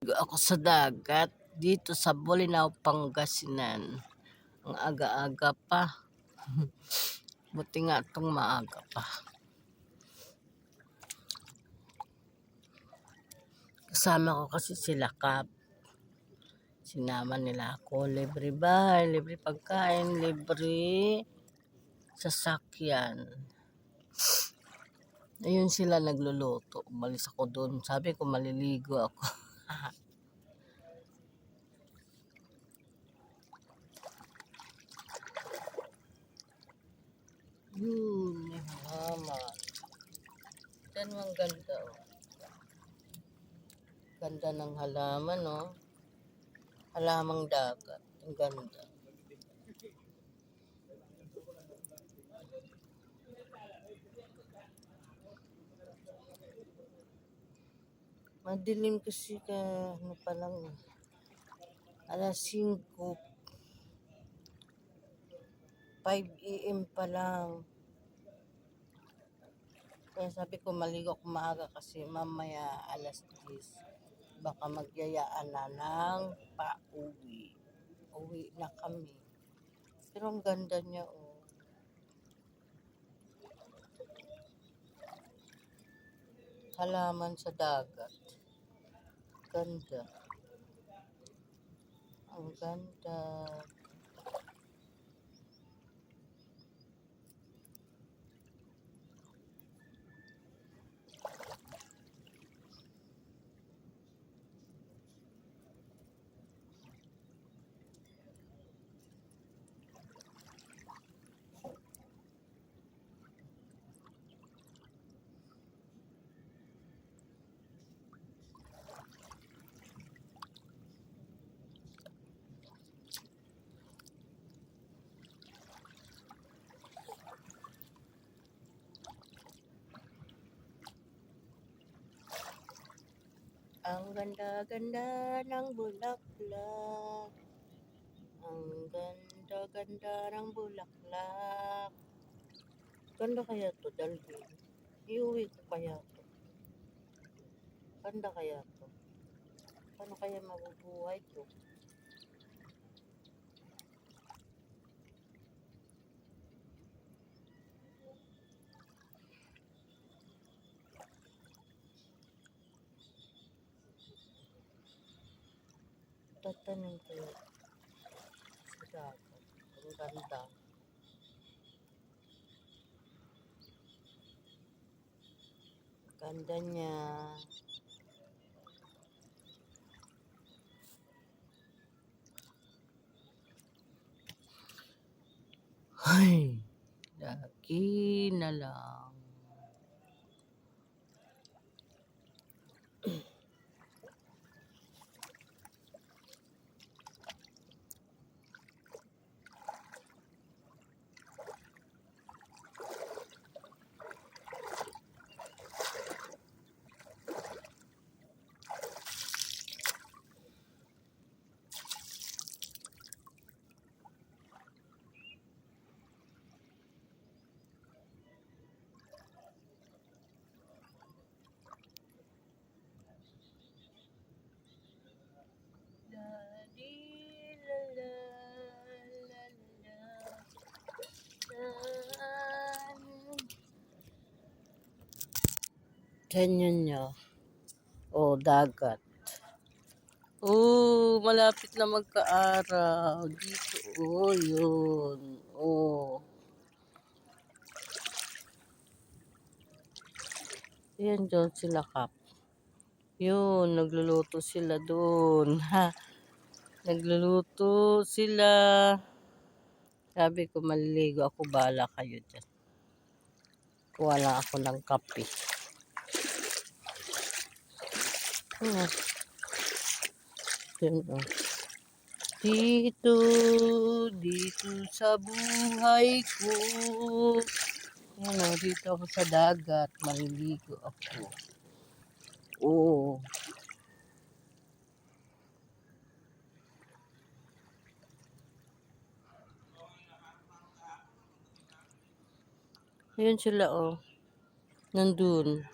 ako sa dagat dito sa Bolinao, Pangasinan. Ang aga-aga pa. Buti nga itong maaga pa. Kasama ko kasi sila Kap. Sinama nila ako. Libre bahay, libre pagkain, libre sasakyan. Ayun sila nagluluto. Umalis ako doon. Sabi ko maliligo ako. Yun, may halaman. Yan ang ganda, oh. Ganda ng halaman, oh. Halamang dagat. Ang ganda. Madilim kasi ka, ano pa lang, eh. alas 5, 5 a.m. pa lang. Kaya sabi ko maligo ako maaga kasi mamaya alas 10. Baka magyayaan na ng pauwi. Uwi na kami. Pero ang ganda niya oh. Halaman sa dagat. Ganda. Ang ganda. Ang ganda-ganda ng bulaklak. Ang ganda-ganda ng bulaklak. Ganda kaya to, Dalvin. Iuwi ko kaya to. Ganda kaya to. Paano kaya mabubuhay to? Tatanim ko yun. Sa dagat. Ang ganda. Ay, lagi na lang. Canyon niya. O, dagat. Oh, malapit na magkaaraw. Dito, oh, yun. Oh. Yan doon sila kap. Yun, nagluluto sila doon. Ha? Nagluluto sila. Sabi ko, maliligo ako. Bala kayo dyan. Kuha lang ako ng kape. Yun, oh. Dito, dito sa buhay ko. Yan o, dito ako sa dagat. Maliligo ako. Oo. Ayun sila oh. Nandun.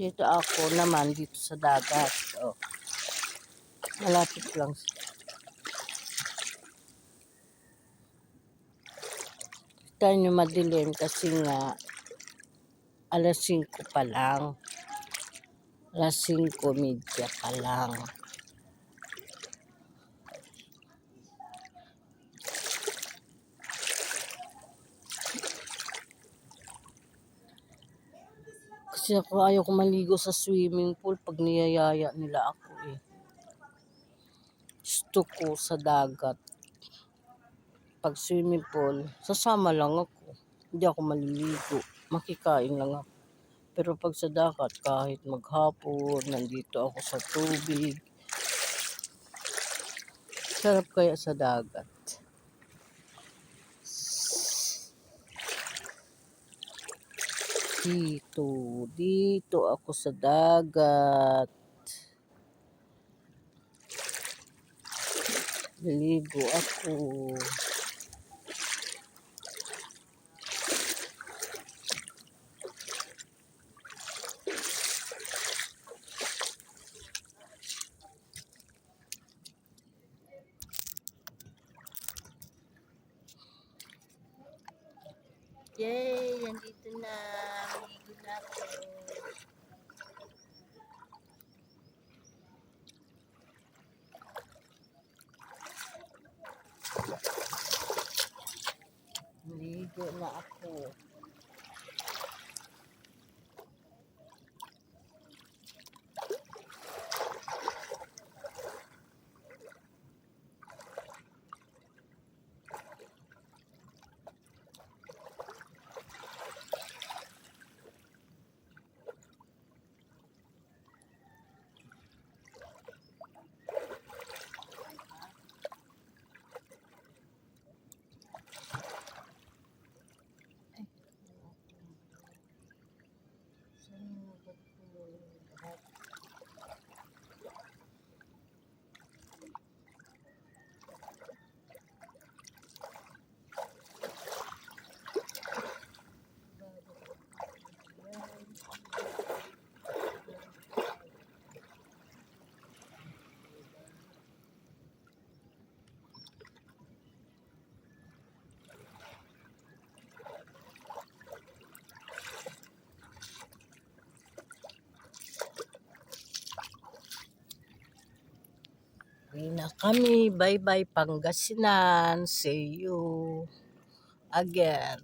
Dito ako naman, dito sa dagat. Oh. Malapit lang. Kita nyo madilim kasi nga alas 5 pa lang. Alas 5 media pa lang. Kasi ako ayaw ko maligo sa swimming pool pag niyayaya nila ako eh. Gusto ko sa dagat. Pag swimming pool, sasama lang ako. Hindi ako maliligo. Makikain lang ako. Pero pag sa dagat, kahit maghapon, nandito ako sa tubig. Sarap kaya sa dagat. Dito, dito ako sa dagat. Naligo ako. Yay! Nandito na. Maligo na ako. Maligo na ako. Uwi na kami. Bye-bye Pangasinan. See you again.